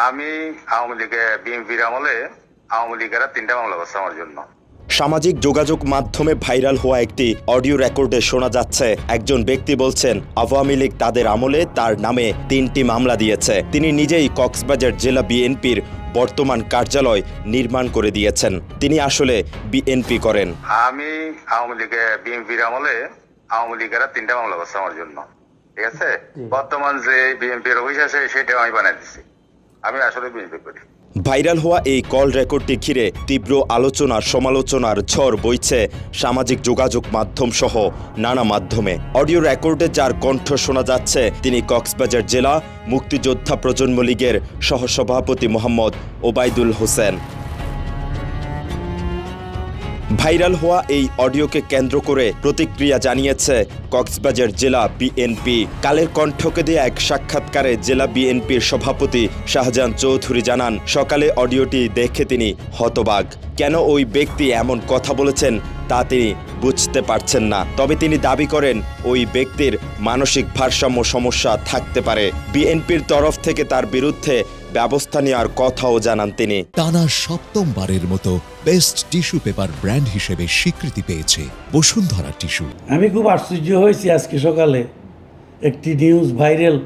আমি আওয়ামী লীগে বিএনপির আমলে আওয়ামী লীগেরা তিনটা মামলা করছে আমার জন্য। সামাজিক যোগাযোগ মাধ্যমে ভাইরাল হওয়া একটি অডিও রেকর্ডে শোনা যাচ্ছে একজন ব্যক্তি বলছেন আওয়ামী লীগ তাদের আমলে তার নামে তিনটি মামলা দিয়েছে। তিনি নিজেই কক্সবাজার জেলা বিএনপির বর্তমান কার্যালয় নির্মাণ করে দিয়েছেন। তিনি আসলে বিএনপি করেন। আমি আওয়ামী লীগে বিএনপির আমলে আওয়ামী লীগেরা তিনটা মামলা করছে আমার জন্য। ঠিক আছে? বর্তমান যে বিএনপির অফিস আছে সেটাও আমি বানাই দিচ্ছি আমি আসলে বুঝতে করি ভাইরাল হওয়া এই কল রেকর্ডটি ঘিরে তীব্র আলোচনা, সমালোচনার ঝড় বইছে সামাজিক যোগাযোগ মাধ্যম সহ নানা মাধ্যমে। অডিও রেকর্ডে যার কণ্ঠ শোনা যাচ্ছে, তিনি কক্সবাজার জেলা মুক্তিযোদ্ধা প্রজন্ম লীগের সহসভাপতি মোহাম্মদ ওবায়দুল হোসেন। ভাইরাল হওয়া এই অডিওকে কেন্দ্র করে প্রতিক্রিয়া জানিয়েছে কক্সবাজার জেলা বিএনপি। কালের কণ্ঠকে দিয়ে এক সাক্ষাৎকারে জেলা বিএনপির সভাপতি শাহজাহান চৌধুরী জানান, সকালে অডিওটি দেখে তিনি হতবাক। কেন ওই ব্যক্তি এমন কথা বলেছেন তা তিনি বুঝতে পারছেন না। তবে তিনি দাবি করেন, ওই ব্যক্তির মানসিক ভারসাম্য সমস্যা থাকতে পারে। বিএনপির তরফ থেকে তার বিরুদ্ধে ব্যবস্থা নেওয়ার কথাও জানান তিনি। টানা সপ্তমবারের মতো বেস্ট টিস্যু পেপার ব্র্যান্ড হিসেবে স্বীকৃতি পেয়েছে বসুন্ধরা টিস্যু। আমি খুব আশ্চর্য হয়েছি আজকে সকালে। একটি নিউজ ভাইরাল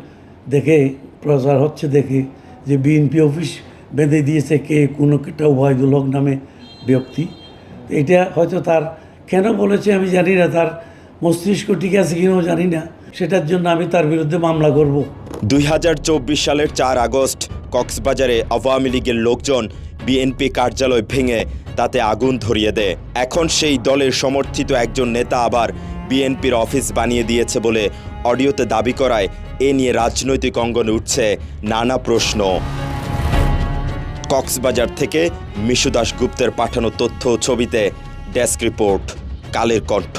দেখে প্রচার হচ্ছে দেখে যে বিএনপি অফিস বেঁধে দিয়েছে কে কোনো একটা ওবায়দুল হক নামে ব্যক্তি। এটা হয়তো তার কেন বলেছে আমি জানি না তার মস্তিষ্ক ঠিক আছে কিনাও জানি না। সেটার জন্য আমি তার বিরুদ্ধে মামলা করব। দুই হাজার চব্বিশ সালের চার আগস্ট কক্সবাজারে আওয়ামী লীগের লোকজন বিএনপি কার্যালয় ভেঙে তাতে আগুন ধরিয়ে দেয়। এখন সেই দলের সমর্থিত একজন নেতা আবার বিএনপির অফিস বানিয়ে দিয়েছে বলে অডিওতে দাবি করায় এ নিয়ে রাজনৈতিক অঙ্গনে উঠছে নানা প্রশ্ন। কক্সবাজার থেকে মিশু দাশগুপ্তের পাঠানো তথ্য ছবিতে ডেস্ক রিপোর্ট, কালের কণ্ঠ।